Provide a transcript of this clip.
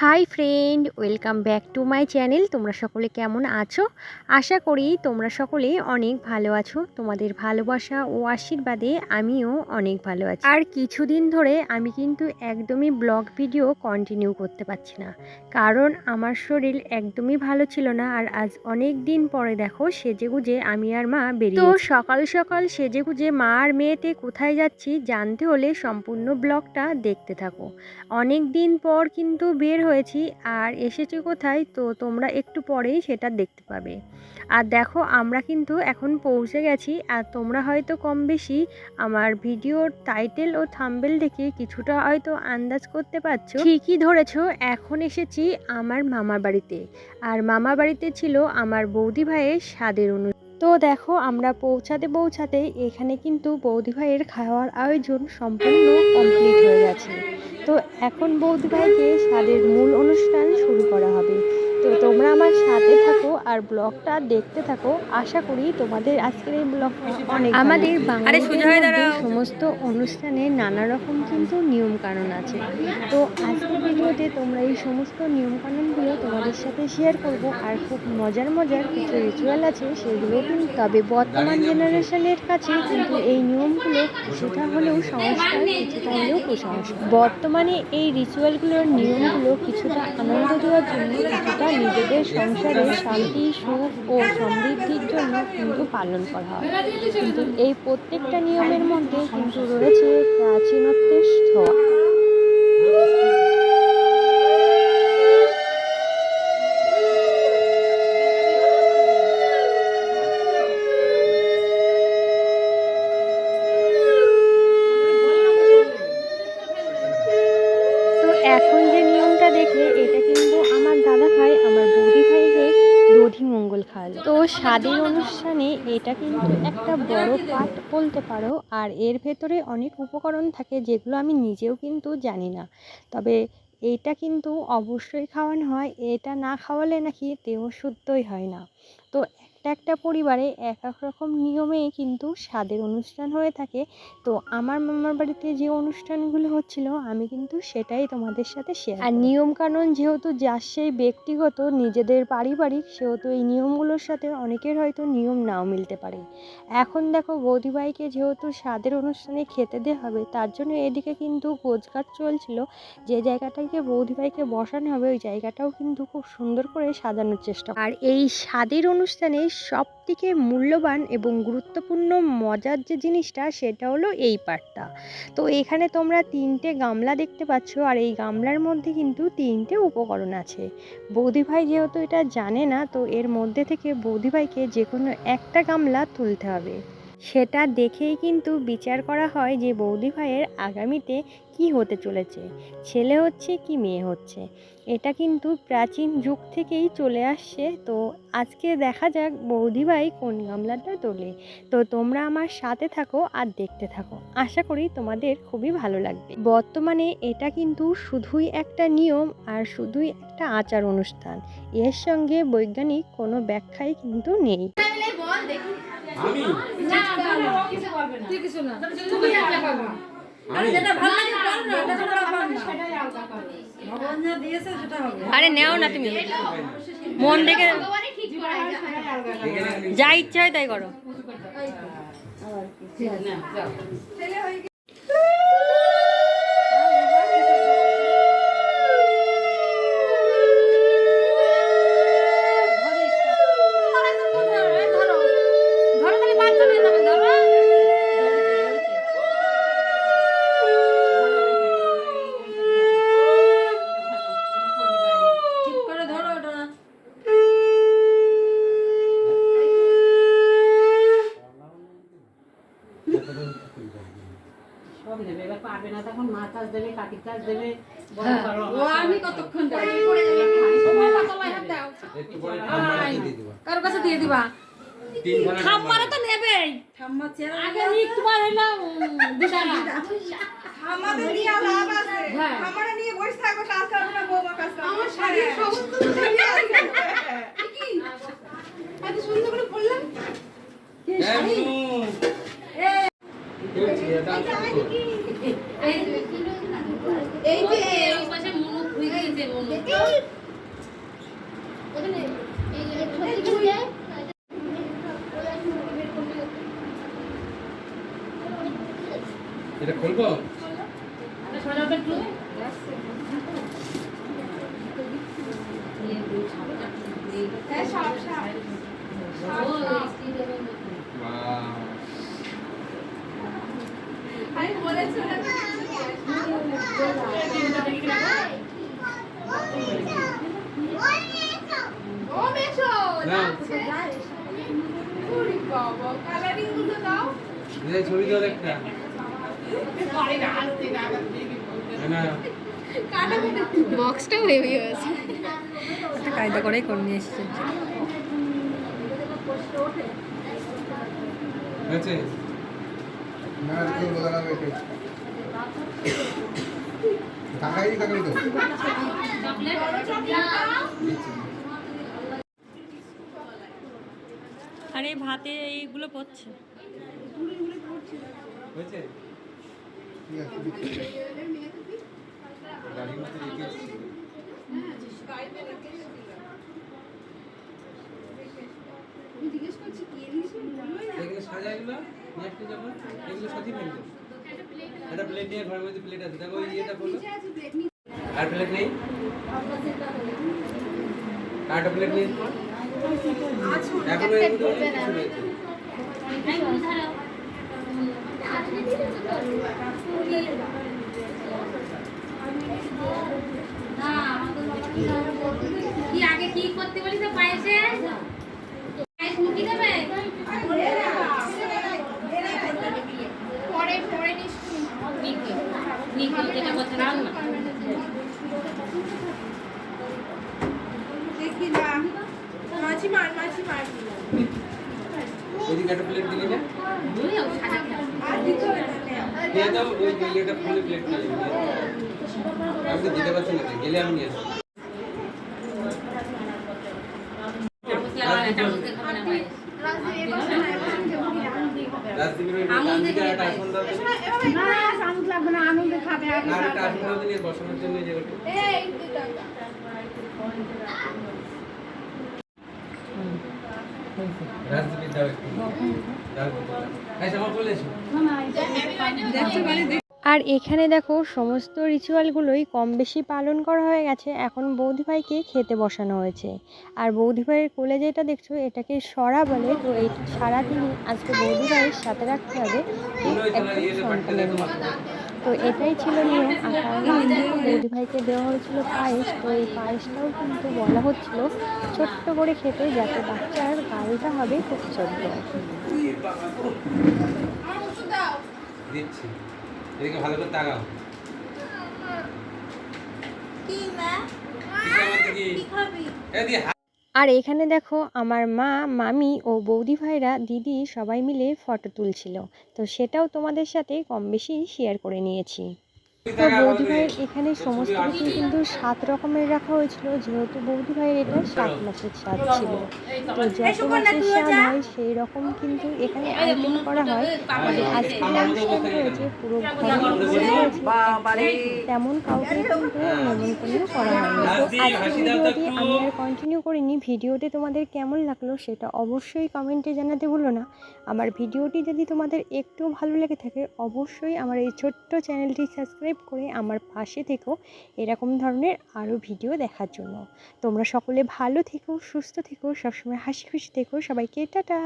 Hi friend welcome back to my channel. তোমরা সকলে কেমন আছো? আশা করি তোমরা সকলে অনেক ভালো আছো। তোমাদের ভালোবাসা ও আশীর্বাদে আমিও অনেক ভালো আছি। আর কিছুদিন ধরে আমি কিন্তু একদমই ব্লগ ভিডিও কন্টিনিউ করতে পারছি না। কারণ আমার শরীর একদমই ভালো ছিল না আর আজ অনেক দিন পরে দেখো সেজেগুজে আমি আর মা বেরিয়ে তো সকাল সকাল সেজেগুজে মা আর মেয়েতে কোথায় যাচ্ছি জানতে হলে সম্পূর্ণ ব্লগটা দেখতে থাকো। অনেক দিন পর কিন্তু বের হয়েছি আর এসেছি কোথায়, তো তোমরা একটু পরেই সেটা দেখতে পাবে। আর দেখো, আমরা কিন্তু এখন পৌঁছে গেছি, আর তোমরা হয়তো কম বেশি আমার ভিডিওর টাইটেল ও থাম্বেল দেখে কিছুটা হয়তো আন্দাজ করতে পারছ। ঠিকই ধরেছো, এখন এসেছি আমার মামার বাড়িতে। আর মামা বাড়িতে ছিল আমার বৌদি ভাইয়ের স্বাদের অনু তো দেখো, আমরা পৌঁছাতে পৌঁছাতে এখানে কিন্তু বৌদিভাইয়ের খাওয়ার আয়োজন সম্পূর্ণ কমপ্লিট হয়ে গেছে। তো এখন বৌদিভাইকে স্বাদের মূল অনুষ্ঠান শুরু করা হবে। তো তোমরা আমার সাথে থাকো আর ব্লগটা দেখতে থাকো। আশা করি তোমাদের আজকের এই ব্লগটা অনেক আমাদের বাঙালিদের সমস্ত অনুষ্ঠানে নানা রকম কিন্তু নিয়ম কানুন আছে। তো আজকের ভিডিওতে তোমরা এই সমস্ত নিয়ম কানুনগুলো তোমাদের সাথে শেয়ার করব। আর খুব মজার মজার কিছু রিচুয়াল আছে সেগুলো কিন্তু তবে বর্তমান জেনারেশনের কাছে কিন্তু এই নিয়মগুলো কিছুটা হলেও সংস্কার কিছুটা হলেও কুসংস্কার। বর্তমানে এই রিচুয়ালগুলোর নিয়মগুলো কিছুটা আনন্দ দেওয়ার জন্য কিছুটা নিজেদের সংসারে শান্তি, সুখ ও সমৃদ্ধির জন্য কিন্তু পালন করা হয়। কিন্তু এই প্রত্যেকটা নিয়মের মধ্যে কিন্তু রয়েছে এখন যে নিয়মটা দেখলে, এটা কিন্তু আমার দাদা ভাই, আমার বৌদি ভাইকে দধি মঙ্গল খাওয়ালো তো স্বাদের অনুষ্ঠানে এটা কিন্তু একটা বড় পাঠ বলতে পারো, আর এর ভেতরে অনেক উপকরণ থাকে যেগুলো আমি নিজেও কিন্তু জানি না। তবে এইটা কিন্তু অবশ্যই খাওয়ানো হয়, এটা না খাওয়ালে নাকি দেহ শুদ্ধই হয় না। তো একটা একটা পরিবারে এক এক রকম নিয়মেই কিন্তু স্বাদের অনুষ্ঠান হয়ে থাকে। তো আমার মামার বাড়িতে যে অনুষ্ঠানগুলো হচ্ছিল আমি কিন্তু সেটাই তোমাদের সাথে শেয়ার আর নিয়ম কানুন যেহেতু যার সেই ব্যক্তিগত নিজেদের পারিবারিক সেহেতু এই নিয়মগুলোর সাথে অনেকের হয়তো নিয়ম নাও মিলতে পারে। এখন দেখো বৌদিভাইকে যেহেতু স্বাদের অনুষ্ঠানে খেতে দেওয়া হবে তার জন্য এদিকে কিন্তু গোজগাছ চলছিল। যে জায়গাটাকে বৌদিভাইকে বসানো হবে ওই জায়গাটাও কিন্তু খুব সুন্দর করে সাজানোর চেষ্টা। আর এই স্বাদের অনুষ্ঠানে সব থেকে মূল্যবান এবং গুরুত্বপূর্ণ মজার যে জিনিসটা সেটা হলো এই পার্টটা তো এখানে তোমরা তিনটে গামলা দেখতে পাচ্ছ আর এই গামলার মধ্যে কিন্তু তিনটে উপকরণ আছে। বৌদিভাই যেহেতু এটা জানে না, তো এর মধ্যে থেকে বৌদিভাইকে যে কোনো একটা গামলা তুলতে হবে। সেটা দেখেই কিন্তু বিচার করা হয় যে বৌদি ভাইয়ের আগামীতে কি হতে চলেছে। ছেলে হচ্ছে কি মেয়ে হচ্ছে? এটা কিন্তু প্রাচীন যুগ থেকেই চলে আসছে। তো আজকে দেখা যাক বৌদি ভাই কোন গামলাটা তোলে। তো তোমরা আমার সাথে থাকো আর দেখতে থাকো। আশা করি তোমাদের খুবই ভালো লাগবে। বর্তমানে এটা কিন্তু শুধুই একটা নিয়ম আর শুধুই একটা আচার অনুষ্ঠান। এর সঙ্গে বৈজ্ঞানিক কোনো ব্যাখ্যাই কিন্তু নেই। আমি? তুই কিছু না। তুমি একটা করবা আরে যেটা ভালো লাগে কর না এটা যেটা ভালো না ভগবান যা দিয়েছে সেটা হবে। আরে নেও না তুমি। মন দেখে যা ইচ্ছা হয় তাই করো ধরো খালি বাচ্চা নিয়ে যাবে ধরো ঠিক করে ধরো ওটা সব নেবে এবার পারবে না তখন মা কাজ দেবে কাজ দেবে হ্যাঁ, বড় ও আমি কতক্ষণ ঠাম্মাকে দিয়ে দিবা। কারও কাছে দিয়ে দিবা। তিন তো নেবেই। ঠাম্মা চেহারা আগে নিক তোমার হলো বিছানা আমাদের নিয়ে লাভ আছে হ্যাঁ। নিয়ে বসে থাকব কাজ করব না বৌমা কাজ করব আমার শাড়ির সমস্ত শাড়ি আছে কি এত সুন্দর করে পরলাম হ্যাঁ মুনু এই যে এটা এই যে পাশে মনু হয়ে গেছে মনু এটা খুলবো? হ্যাঁ। আমি ছবি তোর একটা বক্সটাও হেভি হয়েছে একটা কায়দা করেই করে নিয়ে এসেছে। আরে ভাতে এইগুলো পড়ছে। হয়েছে? এগুলো সাজা এগুলো নিয়ে আসতে যাব এগুলো সাজিয়ে ফেলবে একটা প্লেট নিয়ে ঘরের মধ্যে প্লেট আছে দেখো ওই ইয়েটা বলো নিচে আছে প্লেট নিয়ে আর প্লেট নেই আর একটা প্লেট নেই এখনও এগুলো অনেক কিছু রয়েছে কি আগে কি করতে বলি তো পায়েসে পায়েস মুখি দেবে পরে পরে নিশ্চয়ই নিকি নিকি যেটা করতে না না দেখি না মাছি মার মাছি মার ওইদিকে একটা প্লেট দিলি? না দিয়ে দাও ওই ইয়েটা ফুলে প্লেট খালি আমি তো দিতে পারছি না গেলে আমি নিয়ে আসব। রাজদীপের ওই আর এখানে দেখো, সমস্ত রিচুয়ালগুলোই কম বেশি পালন করা হয়ে গেছে। এখন বৌদিভাইকে খেতে বসানো হয়েছে। আর বৌদিভাইয়ের কোলে যেটা দেখছ, এটাকে সরা বলে। তো এই সারাদিনই আজকে বৌদিভাইয়ের সাথে রাখতে হবে। সন্তানের মতো তো এটাই ছিল নিয়ম। আর বৌদিভাইকে দেওয়া হয়েছিল পায়েস। তো এই পায়েসটাও কিন্তু বলা হচ্ছিল ছোট্ট করে খেতে যাতে বাচ্চার গালটা হবে খুব ছোট্ট। দিচ্ছি। এদিকে ভালো করে তাকাও। কি মা? এদিকে আমার দিকে। কি খাবি? এদিকে হাত আর এখানে দেখো আমার মা, মামি ও বৌদি ভাইরা, দিদি সবাই মিলে ফটো তুলছিল। তো সেটাও তোমাদের সাথে কম বেশি শেয়ার করে নিয়েছি। তো বৌদি ভাইয়ের এখানে সমস্ত কিছু কিন্তু সাত রকমের রাখা হয়েছিল, যেহেতু বৌদি ভাইয়ের এটা সাত মাসের স্বাদ ছিল। তো যত মাসের স্বাদ হয় সেই রকম কিন্তু এখানে আইটেম করা হয়। আর আজকে অনুষ্ঠান হয়েছে, পুরো তেমন কাউকে কিন্তু নিমন্ত্রণ করা হয়নি। তো আজকে ভিডিওটি আমি আর কন্টিনিউ করিনি। ভিডিওটি তোমাদের কেমন লাগল সেটা অবশ্যই কমেন্টে জানাতে ভুলো না। আমার ভিডিওটি যদি তোমাদের একটু ভালো লেগে থাকে, অবশ্যই আমার এই ছোট্ট চ্যানেলটি সাবস্ক্রাইব করে আমার পাশে থেকো এরকম ধরনের আরও ভিডিও দেখার জন্য। তোমরা সকলে ভালো থেকো, সুস্থ থেকো, সবসময় হাসি খুশি থেকো। সবাইকে টাটা!